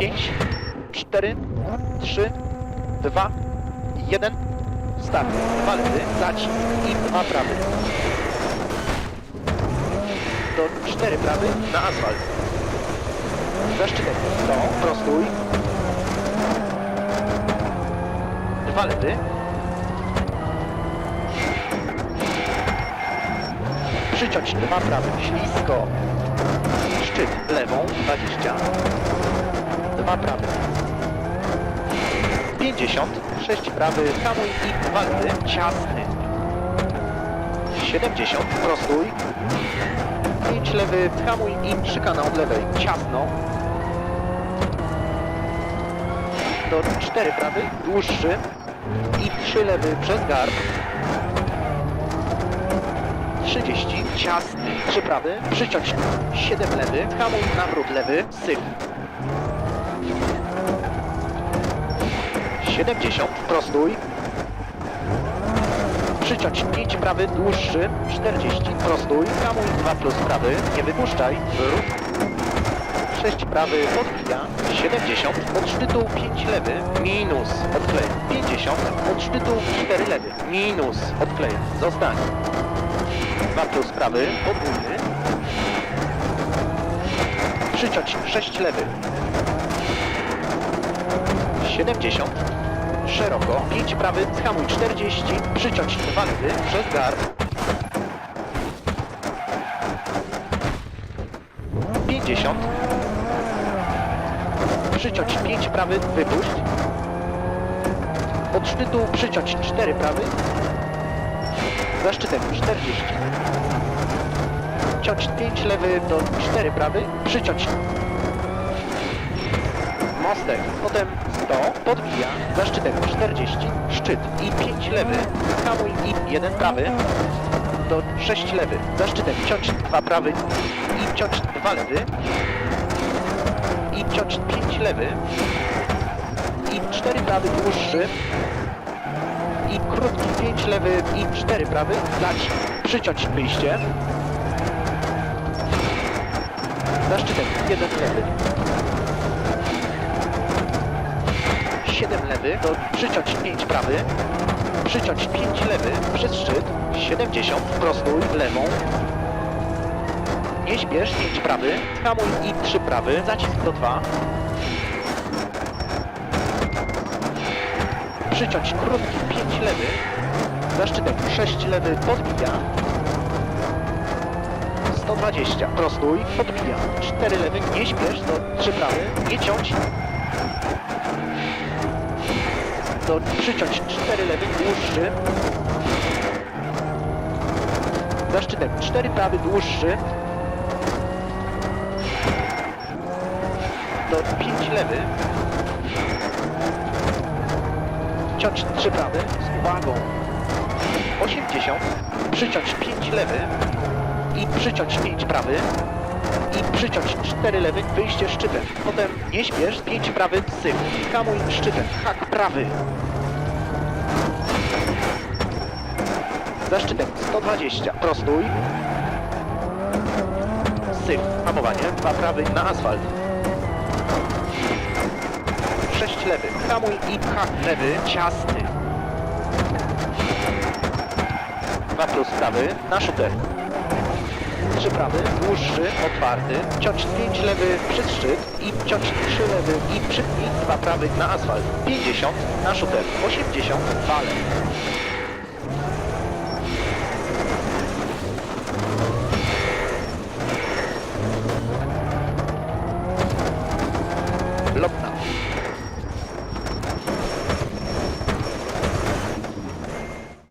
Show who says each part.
Speaker 1: 5, 4, 3, 2, 1. Start. Dwa lewy, zacisk i dwa prawy. Do 4 prawy na asfalt. Za szczytem. To, prostuj. Dwa lewy. Przyciąć dwa prawy, ślisko. Szczyt lewą, 20. Dwa prawy. 50, 6 prawy, hamuj i dwa lewy, ciasny. 70, prostuj. 5 lewy, hamuj i szykana od lewej, ciasno. Do 4 prawy, dłuższy. I 3 lewy przez garb. 30, ciasny, 3 prawy, przyciąć 7 lewy, hamuj, nawrót lewy, syf. 70, prostuj. Przyciąć 5 prawy, dłuższy, 40, prostuj, hamuj 2 plus prawy, nie wypuszczaj, wyrób. 6 prawy, odbija, 70, od szczytu 5 lewy, minus, odklej, 50, od szczytu 4 lewy, minus, odklej, zostań. 2 plus prawy, podwójny. Przyciąć 6 lewy. 70. Szeroko. 5 prawy, zhamuj 40. Przyciąć 2 lewy przez garb. 50. Przyciąć 5 prawy, wypuść. Od szczytu przyciąć 4 prawy. Za szczytem 40. Ciąć 5 lewy do 4 prawy. Przyciąć mostek, potem 100, podbija, za szczytem 40, szczyt i 5 lewy, hamuj i 1 prawy, do 6 lewy, za szczytem ciąć 2 prawy i ciąć 2 lewy, i ciąć 5 lewy, i 4 prawy dłuższy, i krótki 5 lewy i 4 prawy, dać, przyciąć wyjście, za szczytem 1 lewy, 7 lewy, do przyciąć 5 prawy, przyciąć 5 lewy przez szczyt, 70, prostuj, lewą, nie śpiesz, 5 prawy, hamuj i 3 prawy, zacisk do 2, przyciąć krótki 5 lewy, za szczytem 6 lewy, podbija, 120, prostuj, podbija, 4 lewy, nie śpiesz, do 3 prawy, nie ciąć, do przyciąć 4 lewy, dłuższy. Za szczytem 4 prawy, dłuższy. Do 5 lewy. Ciąć 3 prawy z uwagą. 80. Przyciąć 5 lewy. I przyciąć 5 prawy. I przyciąć 4 lewy, wyjście szczytem. Potem nie śpiesz, 5 prawy, syp. Hamuj szczytem, hak prawy. Za szczytem 120, prostuj. Syf, hamowanie, dwa prawy na asfalt. 6 lewy, hamuj i hak lewy, ciasny. 2 plus prawy, na szutę. 3 prawy, dłuższy, otwarty, ciąć 5 lewy przez szczyt i ciąć 3 lewy i przytnij 2 prawy na asfalt. 50 na szuter, 80 wale. Lotna.